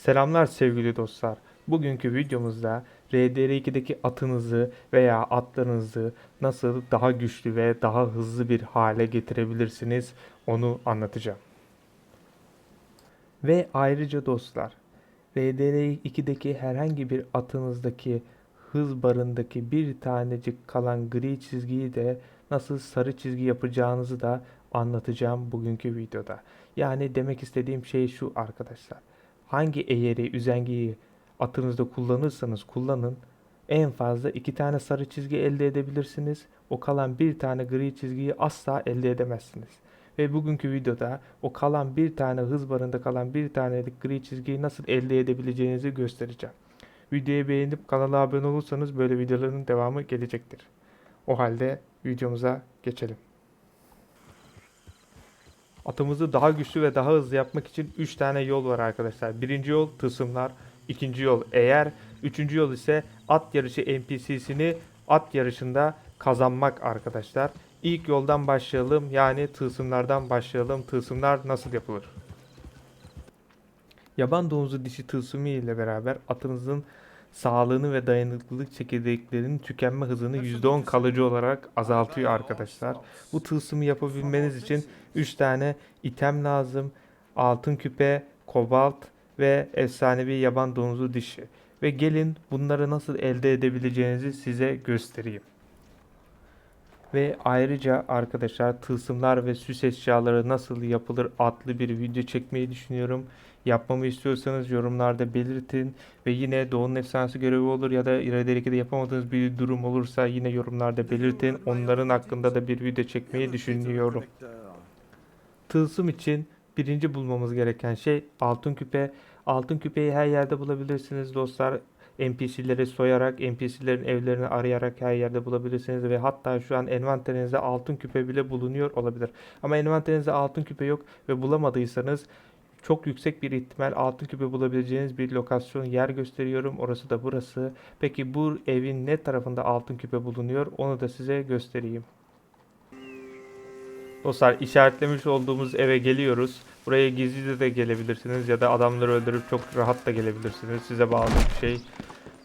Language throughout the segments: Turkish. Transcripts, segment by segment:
Selamlar sevgili dostlar. Bugünkü videomuzda RDR2'deki atınızı veya atlarınızı nasıl daha güçlü ve daha hızlı bir hale getirebilirsiniz onu anlatacağım. Ve ayrıca dostlar, RDR2'deki herhangi bir atınızdaki hız barındaki bir tanecik kalan gri çizgiyi de nasıl sarı çizgi yapacağınızı da anlatacağım bugünkü videoda. Yani demek istediğim şey şu arkadaşlar. Hangi eğeri, üzengiyi atınızda kullanırsanız kullanın en fazla iki tane sarı çizgi elde edebilirsiniz. O kalan bir tane gri çizgiyi asla elde edemezsiniz. Ve bugünkü videoda o kalan bir tane hız barında kalan bir tanelik gri çizgiyi nasıl elde edebileceğinizi göstereceğim. Videoyu beğenip kanala abone olursanız böyle videoların devamı gelecektir. O halde videomuza geçelim. Atımızı daha güçlü ve daha hızlı yapmak için 3 tane yol var arkadaşlar. Birinci yol tılsımlar, ikinci yol eğer, üçüncü yol ise at yarışı NPC'sini at yarışında kazanmak arkadaşlar. İlk yoldan başlayalım yani tılsımlardan başlayalım. Tılsımlar nasıl yapılır? Yaban domuzu dişi tılsımı ile beraber atınızın sağlığını ve dayanıklılık çekirdeklerinin tükenme hızını %10 kalıcı olarak azaltıyor arkadaşlar. Bu tılsımı yapabilmeniz için 3 tane item lazım. Altın küpe, kobalt ve efsanevi yaban domuzu dişi. Ve gelin bunları nasıl elde edebileceğinizi size göstereyim. Ve ayrıca arkadaşlar tılsımlar ve süs eşyaları nasıl yapılır adlı bir video çekmeyi düşünüyorum. Yapmamı istiyorsanız yorumlarda belirtin. Ve yine Doğu'nun efsanesi görevi olur ya da Irader 2'de yapamadığınız bir durum olursa yine yorumlarda belirtin. Onların hakkında da bir video çekmeyi düşünüyorum. Tılsım için birinci bulmamız gereken şey altın küpe. Altın küpeyi her yerde bulabilirsiniz dostlar. NPC'leri soyarak, NPC'lerin evlerini arayarak her yerde bulabilirsiniz ve hatta şu an envanterinizde altın küpe bile bulunuyor olabilir. Ama envanterinizde altın küpe yok ve bulamadıysanız çok yüksek bir ihtimal altın küpe bulabileceğiniz bir lokasyon yer gösteriyorum. Orası da burası. Peki bu evin ne tarafında altın küpe bulunuyor onu da size göstereyim. Dostlar işaretlemiş olduğumuz eve geliyoruz. Buraya gizli de gelebilirsiniz ya da adamları öldürüp çok rahat da gelebilirsiniz. Size bağlı bir şey.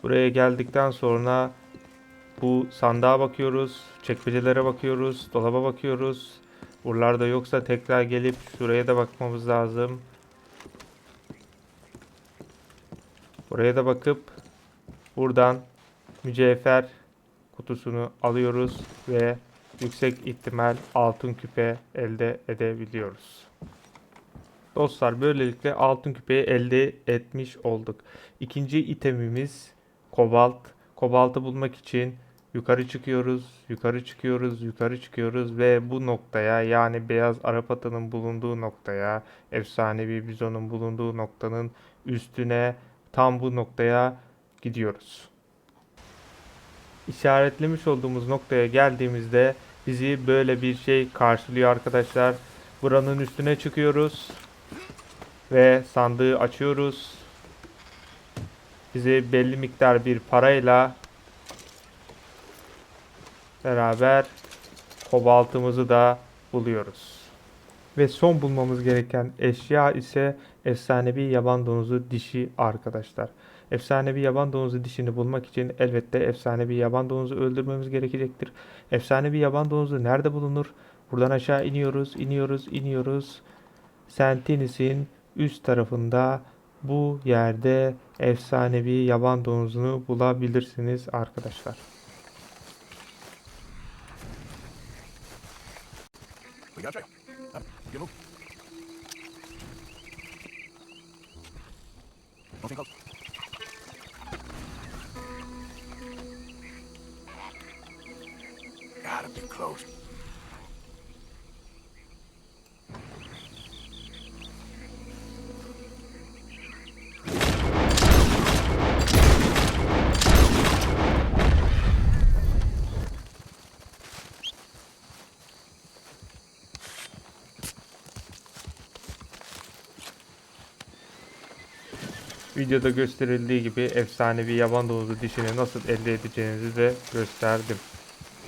Buraya geldikten sonra bu sandığa bakıyoruz, çekmecelere bakıyoruz, dolaba bakıyoruz. Buralarda yoksa tekrar gelip şuraya da bakmamız lazım. Buraya da bakıp buradan mücevher kutusunu alıyoruz ve yüksek ihtimal altın küpe elde edebiliyoruz. Dostlar böylelikle altın küpeyi elde etmiş olduk. İkinci itemimiz kobalt. Kobaltı bulmak için yukarı çıkıyoruz, yukarı çıkıyoruz, yukarı çıkıyoruz ve bu noktaya yani beyaz Arap atının bulunduğu noktaya, efsanevi bizonun bulunduğu noktanın üstüne tam bu noktaya gidiyoruz. İşaretlemiş olduğumuz noktaya geldiğimizde bizi böyle bir şey karşılıyor arkadaşlar. Buranın üstüne çıkıyoruz ve sandığı açıyoruz. Bizi belli miktar bir parayla beraber kobaltımızı da buluyoruz. Ve son bulmamız gereken eşya ise efsanevi yaban domuzu dişi arkadaşlar. Efsanevi yaban domuzu dişini bulmak için elbette efsanevi yaban domuzu öldürmemiz gerekecektir. Efsanevi yaban domuzu nerede bulunur? Buradan aşağı iniyoruz, iniyoruz, iniyoruz. Sentinis'in üst tarafında bu yerde efsanevi yaban domuzunu bulabilirsiniz arkadaşlar. We got Gotta be close. Videoda gösterildiği gibi efsanevi yaban domuzu dişini nasıl elde edeceğinizi de gösterdim.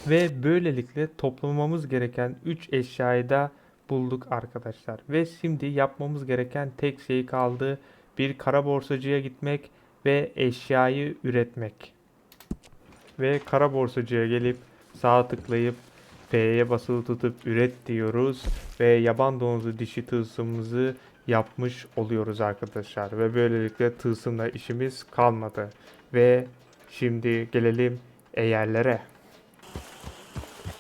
Ve böylelikle toplamamız gereken 3 eşyayı da bulduk arkadaşlar. Ve şimdi yapmamız gereken tek şey kaldı. bir kara borsacıya gitmek ve eşyayı üretmek. Ve kara borsacıya gelip sağ tıklayıp F'ye basılı tutup üret diyoruz ve yaban domuzu dişi tılsımımızı yapmış oluyoruz arkadaşlar. Ve böylelikle tılsımla işimiz kalmadı. Ve şimdi gelelim eğerlere.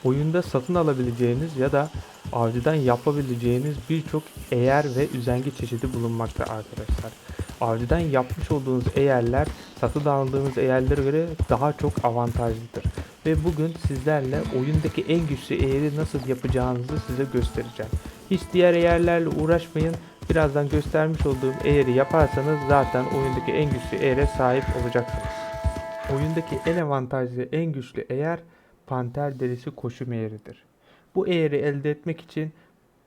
Oyunda satın alabileceğiniz ya da avcıdan yapabileceğiniz birçok eğer ve üzengi çeşidi bulunmakta arkadaşlar. Avcıdan yapmış olduğunuz eğerler satın aldığınız eğerlere göre daha çok avantajlıdır. Ve bugün sizlerle oyundaki en güçlü eğeri nasıl yapacağınızı size göstereceğim. Hiç diğer eğerlerle uğraşmayın. Birazdan göstermiş olduğum eğeri yaparsanız zaten oyundaki en güçlü eğere sahip olacaksınız. Oyundaki en avantajlı, en güçlü eğer panter derisi koşum eğeridir. Bu eğeri elde etmek için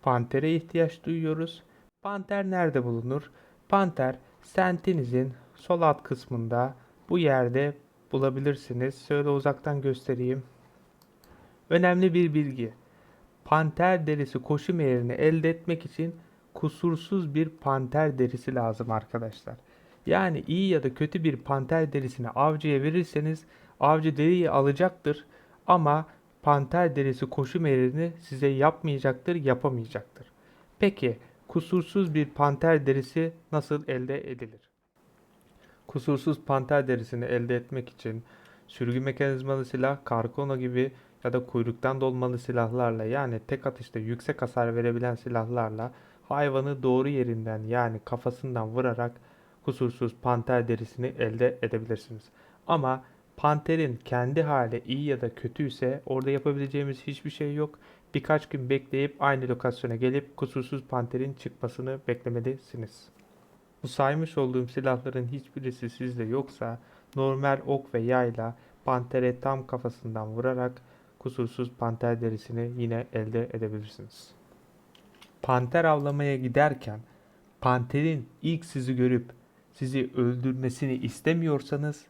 pantere ihtiyaç duyuyoruz. Panter nerede bulunur? Panter sentinizin sol alt kısmında bu yerde bulabilirsiniz. Şöyle uzaktan göstereyim. Önemli bir bilgi. Panter derisi koşum eğerini elde etmek için kusursuz bir panter derisi lazım arkadaşlar. Yani iyi ya da kötü bir panter derisini avcıya verirseniz avcı deriyi alacaktır ama panter derisi koşum eğerini size yapmayacaktır, yapamayacaktır. Peki kusursuz bir panter derisi nasıl elde edilir? Kusursuz panter derisini elde etmek için sürgü mekanizmalı silah, karkono gibi ya da kuyruktan dolmalı silahlarla yani tek atışta yüksek hasar verebilen silahlarla hayvanı doğru yerinden yani kafasından vurarak kusursuz panter derisini elde edebilirsiniz. Ama panterin kendi hali iyi ya da kötü ise orada yapabileceğimiz hiçbir şey yok. Birkaç gün bekleyip aynı lokasyona gelip kusursuz panterin çıkmasını beklemelisiniz. Bu saymış olduğum silahların hiçbirisi sizde yoksa normal ok ve yayla pantere tam kafasından vurarak kusursuz panter derisini yine elde edebilirsiniz. Panter avlamaya giderken panterin ilk sizi görüp sizi öldürmesini istemiyorsanız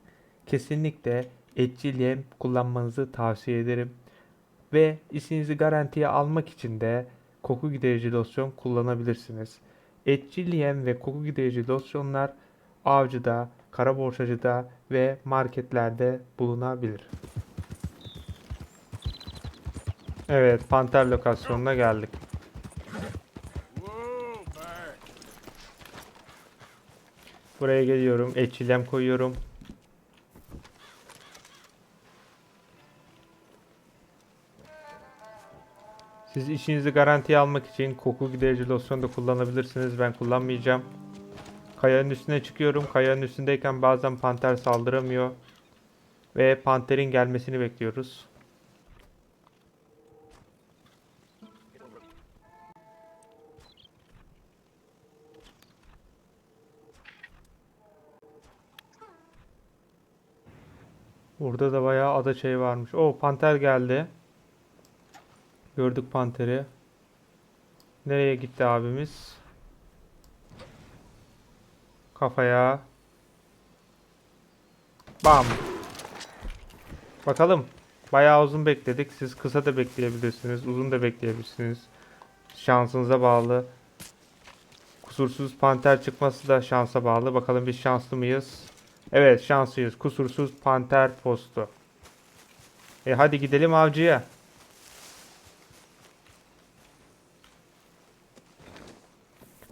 kesinlikle etçil yem kullanmanızı tavsiye ederim. Ve işinizi garantiye almak için de koku giderici losyon kullanabilirsiniz. Etçil yem ve koku giderici losyonlar avcıda, kara borsacıda ve marketlerde bulunabilir. Evet, panter lokasyonuna geldik. Buraya geliyorum, etçil yem koyuyorum. Siz işinizi garantiye almak için koku giderici losyon da kullanabilirsiniz. Ben kullanmayacağım. Kayanın üstüne çıkıyorum. Kayanın üstündeyken bazen panter saldıramıyor. Ve panterin gelmesini bekliyoruz. Burada da bayağı ada şey varmış. O panter geldi. Gördük panteri. Nereye gitti abimiz? Kafaya. Bam. Bakalım. Bayağı uzun bekledik. Siz kısa da bekleyebilirsiniz. Uzun da bekleyebilirsiniz. Şansınıza bağlı. Kusursuz panter çıkması da şansa bağlı. Bakalım biz şanslı mıyız? Evet şanslıyız. Kusursuz panter postu. E hadi gidelim avcıya.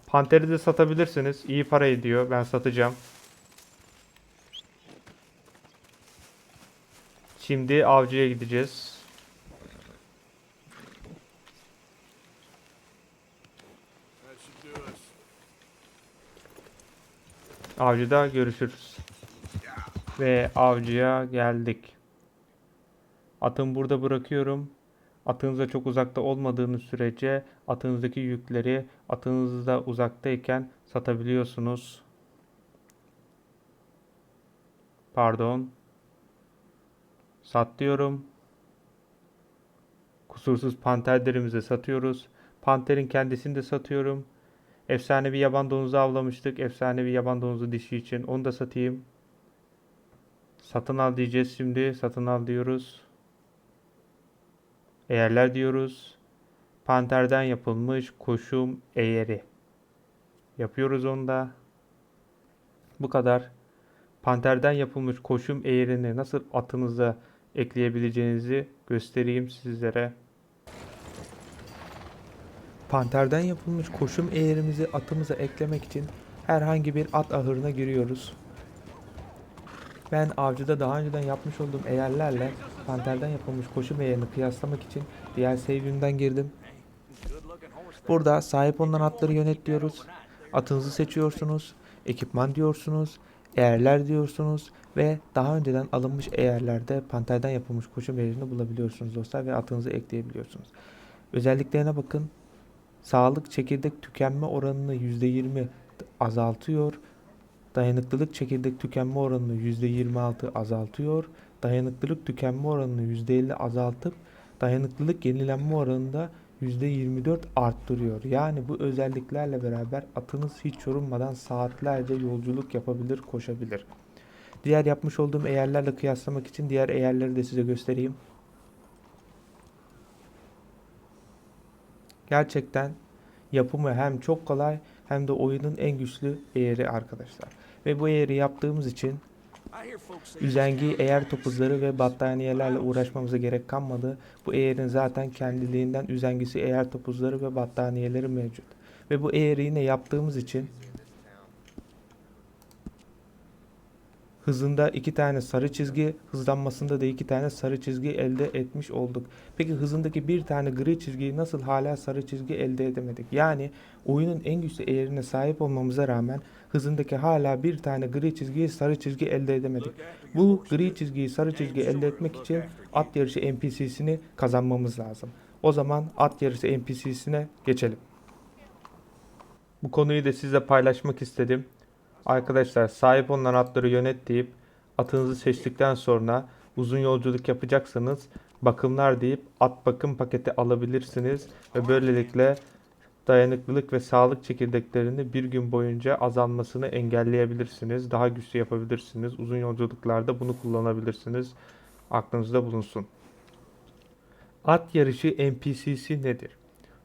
Panteri de satabilirsiniz. İyi para ediyor. Ben satacağım. Şimdi avcıya gideceğiz. Avcıda görüşürüz. Ve avcıya geldik. Atımı burada bırakıyorum. Atınıza çok uzakta olmadığınız sürece atınızdaki yükleri atınızda uzaktayken satabiliyorsunuz. Pardon. Sat diyorum. Kusursuz panter derimizi satıyoruz. Panterin kendisini de satıyorum. Efsanevi yaban domuzu avlamıştık. Efsanevi yaban domuzu dişi için. Onu da satayım. Satın al diyeceğiz şimdi. Satın al diyoruz. Eğerler diyoruz. Panterden yapılmış koşum eğeri. Yapıyoruz onu da. Bu kadar. Panterden yapılmış koşum eğrini nasıl atınıza ekleyebileceğinizi göstereyim sizlere. Panterden yapılmış koşum eğrimizi atımıza eklemek için herhangi bir at ahırına giriyoruz. Ben avcıda daha önceden yapmış olduğum eğerlerle panterden yapılmış koşum eğerini kıyaslamak için diğer save'imden girdim. Burada sahip olunan atları yönet diyoruz. Atınızı seçiyorsunuz. Ekipman diyorsunuz. Eğerler diyorsunuz. Ve daha önceden alınmış eğerlerde panterden yapılmış koşum eğerini bulabiliyorsunuz dostlar. Ve atınızı ekleyebiliyorsunuz. Özelliklerine bakın. Sağlık çekirdek tükenme oranını %20 azaltıyor. Dayanıklılık çekirdek tükenme oranını %26 azaltıyor. Dayanıklılık tükenme oranını %50 azaltıp dayanıklılık yenilenme oranında %24 arttırıyor. Yani bu özelliklerle beraber atınız hiç yorulmadan saatlerce yolculuk yapabilir, koşabilir. Diğer yapmış olduğum eğerlerle kıyaslamak için diğer eğerleri de size göstereyim. Gerçekten yapımı hem çok kolay hem de oyunun en güçlü eğeri arkadaşlar. Ve bu eğeri yaptığımız için üzengi eğer topuzları ve battaniyelerle uğraşmamıza gerek kalmadı. Bu eğerin zaten kendiliğinden üzengisi eğer topuzları ve battaniyeleri mevcut. Ve bu eğeri yine yaptığımız için hızında iki tane sarı çizgi, hızlanmasında da iki tane sarı çizgi elde etmiş olduk. Peki hızındaki bir tane gri çizgiyi nasıl hala sarı çizgi elde edemedik? Yani oyunun en güçlü eğerine sahip olmamıza rağmen hızındaki hala bir tane gri çizgiyi sarı çizgi elde edemedik. Bu gri çizgiyi sarı çizgi elde etmek için at yarışı NPC'sini kazanmamız lazım. O zaman at yarışı NPC'sine geçelim. Bu konuyu da sizle paylaşmak istedim. Arkadaşlar sahip olunan atları yönet deyip atınızı seçtikten sonra uzun yolculuk yapacaksanız bakımlar deyip at bakım paketi alabilirsiniz ve böylelikle dayanıklılık ve sağlık çekirdeklerini bir gün boyunca azalmasını engelleyebilirsiniz. Daha güçlü yapabilirsiniz. Uzun yolculuklarda bunu kullanabilirsiniz. Aklınızda bulunsun. At yarışı NPC'si nedir?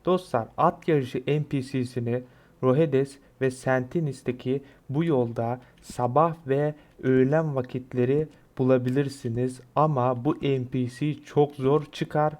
Dostlar at yarışı NPC'sini Rohedes ve Sentinis'teki bu yolda sabah ve öğlen vakitleri bulabilirsiniz ama bu NPC çok zor çıkar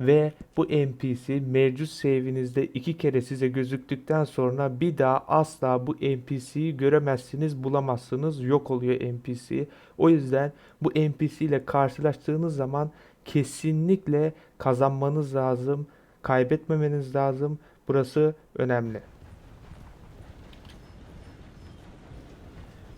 ve bu NPC mevcut save'inizde iki kere size gözüktükten sonra bir daha asla bu NPC'yi göremezsiniz, bulamazsınız, yok oluyor NPC. O yüzden bu NPC ile karşılaştığınız zaman kesinlikle kazanmanız lazım, kaybetmemeniz lazım. Burası önemli.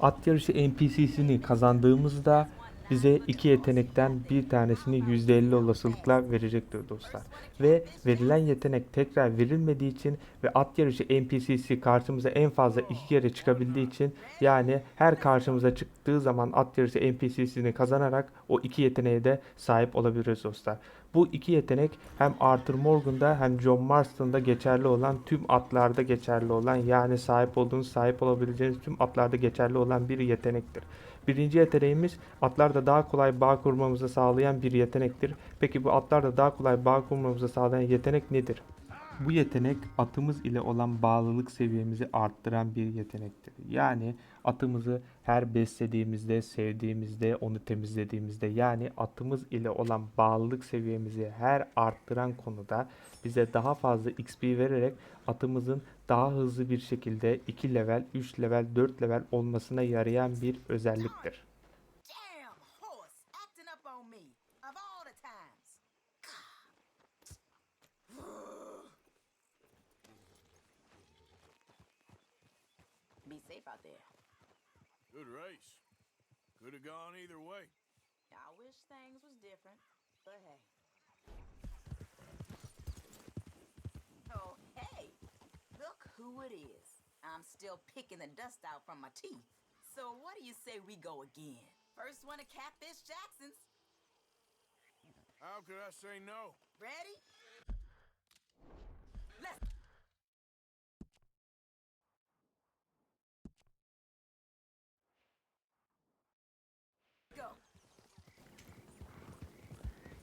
At yarışı NPC'sini kazandığımızda bize iki yetenekten bir tanesini %50 olasılıkla verecektir dostlar. Ve verilen yetenek tekrar verilmediği için ve at yarışı NPC'si karşımıza en fazla iki kere çıkabildiği için yani her karşımıza çıktığı zaman at yarışı NPC'sini kazanarak o iki yeteneğe de sahip olabiliriz dostlar. Bu iki yetenek hem Arthur Morgan'da hem John Marston'da geçerli olan tüm atlarda geçerli olan yani sahip olduğunuz sahip olabileceğiniz tüm atlarda geçerli olan bir yetenektir. Birinci yeteneğimiz atlarda daha kolay bağ kurmamızı sağlayan bir yetenektir. Peki bu atlarda daha kolay bağ kurmamızı sağlayan yetenek nedir? Bu yetenek atımız ile olan bağlılık seviyemizi arttıran bir yetenektir. Yani atımızı her beslediğimizde, sevdiğimizde, onu temizlediğimizde yani atımız ile olan bağlılık seviyemizi her arttıran konuda bize daha fazla XP vererek atımızın daha hızlı bir şekilde 2 level, 3 level, 4 level olmasına yarayan bir özelliktir. Good race. Could have gone either way. I wish things was different, but hey. Oh, hey, look who it is. I'm still picking the dust out from my teeth. So what do you say we go again? First one to Catfish Jackson's. How could I say no? Ready? Let's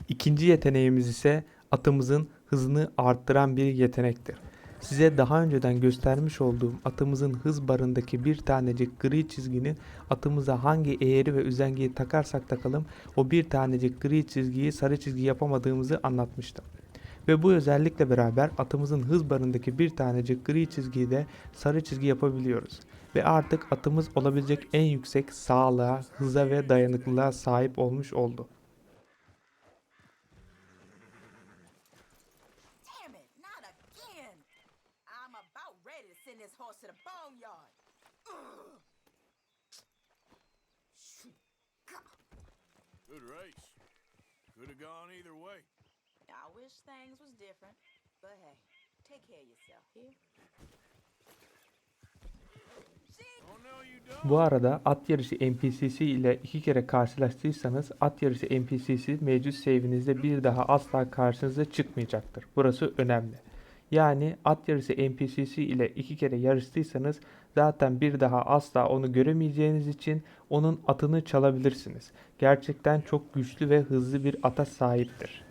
İkinci yeteneğimiz ise atımızın hızını arttıran bir yetenektir. Size daha önceden göstermiş olduğum atımızın hız barındaki bir tanecik gri çizginin atımıza hangi eğri ve üzengiyi takarsak takalım o bir tanecik gri çizgiyi sarı çizgi yapamadığımızı anlatmıştım. Ve bu özellikle beraber atımızın hız barındaki bir tanecik gri çizgiyi de sarı çizgi yapabiliyoruz. Ve artık atımız olabilecek en yüksek sağlığa, hıza ve dayanıklılığa sahip olmuş oldu. Good race. Could have gone either way. I wish things was different, but hey, take care of yourself here. Oh. Bu arada at yarışı NPC'si ile iki kere karşılaştıysanız at yarışı NPC'si mevcut save'inizde bir daha asla karşınıza çıkmayacaktır. Burası önemli. Yani at yarışı NPC'si ile iki kere yarıştıysanız zaten bir daha asla onu göremeyeceğiniz için onun atını çalabilirsiniz. Gerçekten çok güçlü ve hızlı bir ata sahiptir.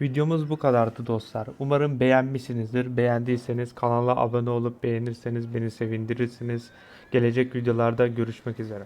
Videomuz bu kadardı dostlar. Umarım beğenmişsinizdir. Beğendiyseniz kanala abone olup beğenirseniz beni sevindirirsiniz. Gelecek videolarda görüşmek üzere.